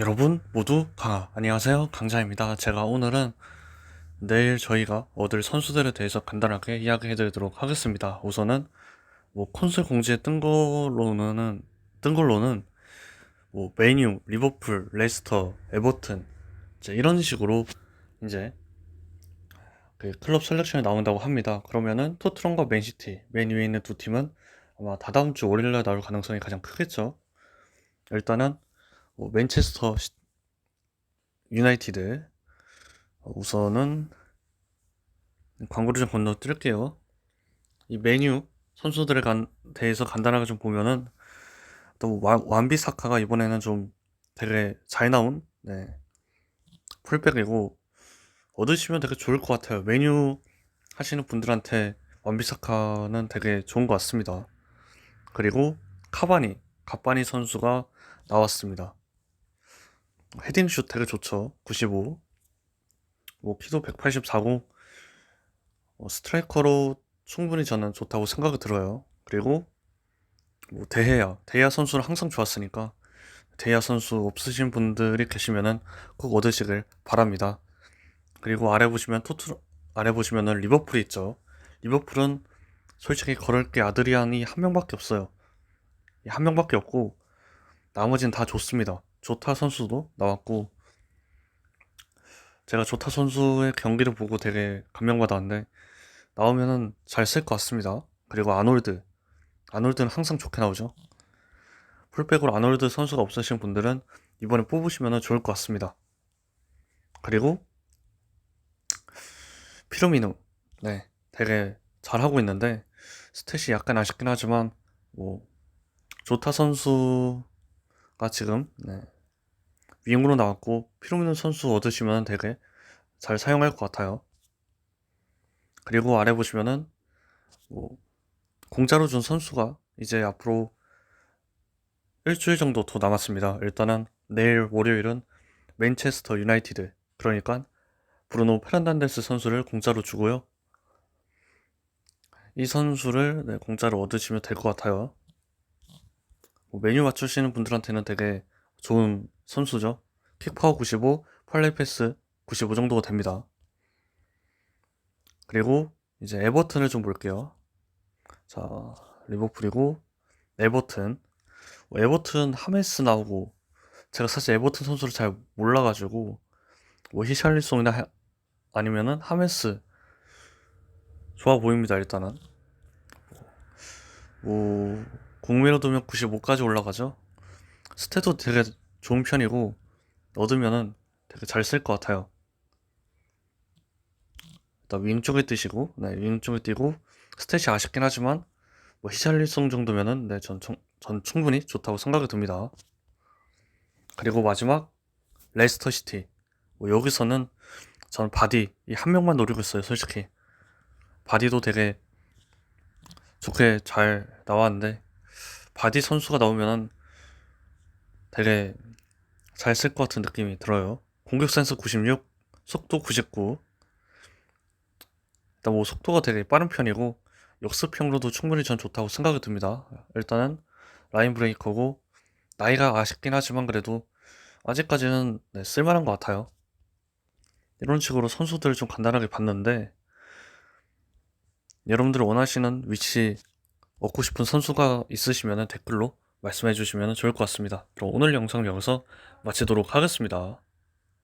여러분 모두 강하. 안녕하세요. 강자입니다. 제가 오늘은 내일 저희가 얻을 선수들에 대해서 간단하게 이야기해 드리도록 하겠습니다. 우선은 뭐 콘솔 공지에 뜬 걸로는 뜬 걸로는 뭐 메뉴, 리버풀, 레스터, 에버튼 이제 이런 식으로 이제 그 클럽 셀렉션이 나온다고 합니다. 그러면은 토트넘과 맨시티 맨 위에 있는 두 팀은 아마 다다음 주 월요일날 나올 가능성이 가장 크겠죠. 일단은 뭐 맨체스터 시- 유나이티드 어, 우선은 광고를 좀 건너뛸게요. 이 메뉴 선수들에 간, 대해서 간단하게 좀 보면은 또 완, 완비사카가 이번에는 좀 되게 잘 나온 네, 풀백이고 얻으시면 되게 좋을 것 같아요. 메뉴 하시는 분들한테 완비사카는 되게 좋은 것 같습니다. 그리고 카바니, 가바니 선수가 나왔습니다. 헤딩 슛 되게 좋죠. 95. 뭐 키도 184고 어, 스트라이커로 충분히 저는 좋다고 생각이 들어요. 그리고 뭐 대해야 대해야 선수는 항상 좋았으니까 대해야 선수 없으신 분들이 계시면은 꼭 얻으시길 바랍니다. 그리고 아래 보시면 토트 아래 보시면은 리버풀이 있죠. 리버풀은 솔직히 걸을 게 아드리안이 한 명밖에 없어요. 이한 명밖에 없고 나머지는 다 좋습니다. 조타 선수도 나왔고 제가 조타 선수의 경기를 보고 되게 감명받았는데 나오면은 잘 쓸 것 같습니다. 그리고 아놀드 아놀드는 항상 좋게 나오죠. 풀백으로 아놀드 선수가 없으신 분들은 이번에 뽑으시면 좋을 것 같습니다. 그리고 피로미누 네 되게 잘하고 있는데 스탯이 약간 아쉽긴 하지만 뭐 조타 선수 가 지금 네, 윙으로 나왔고 피로미누 선수 얻으시면 되게 잘 사용할 것 같아요. 그리고 아래 보시면은 뭐 공짜로 준 선수가 이제 앞으로 일주일 정도 더 남았습니다. 일단은 내일 월요일은 맨체스터 유나이티드 그러니까 브루노 페란단데스 선수를 공짜로 주고요. 이 선수를 네, 공짜로 얻으시면 될 것 같아요. 뭐 메뉴 맞추시는 분들한테는 되게 좋은 선수죠. 킥파워 95, 팔레이 패스 95 정도가 됩니다. 그리고 이제 에버튼을 좀 볼게요. 자, 리버풀이고 에버튼. 뭐 에버튼 하메스 나오고 제가 사실 에버튼 선수를 잘 몰라가지고 뭐 히샬리송이나 하- 아니면은 하메스 좋아 보입니다 일단은 뭐 국민으로 두면 95까지 올라가죠? 스탯도 되게 좋은 편이고 얻으면은 되게 잘 쓸 것 같아요. 일단 윙 쪽에 뛰시고 네 윙 쪽에 뛰고 스탯이 아쉽긴 하지만 뭐 히샬리송 정도면은 네 전 전 충분히 좋다고 생각이 듭니다. 그리고 마지막 레스터 시티. 뭐 여기서는 저는 바디 이 한 명만 노리고 있어요 솔직히. 바디도 되게 좋게 잘 나왔는데 바디 선수가 나오면은 되게 잘 쓸 것 같은 느낌이 들어요. 공격 센스 96 속도 99 일단 뭐 속도가 되게 빠른 편이고 역습형으로도 충분히 전 좋다고 생각이 듭니다. 일단은 라인 브레이커고 나이가 아쉽긴 하지만 그래도 아직까지는 네, 쓸만한 것 같아요. 이런 식으로 선수들을 좀 간단하게 봤는데 여러분들 원하시는 위치 얻고 싶은 선수가 있으시면 댓글로 말씀해 주시면 좋을 것 같습니다. 그럼 오늘 영상 여기서 마치도록 하겠습니다.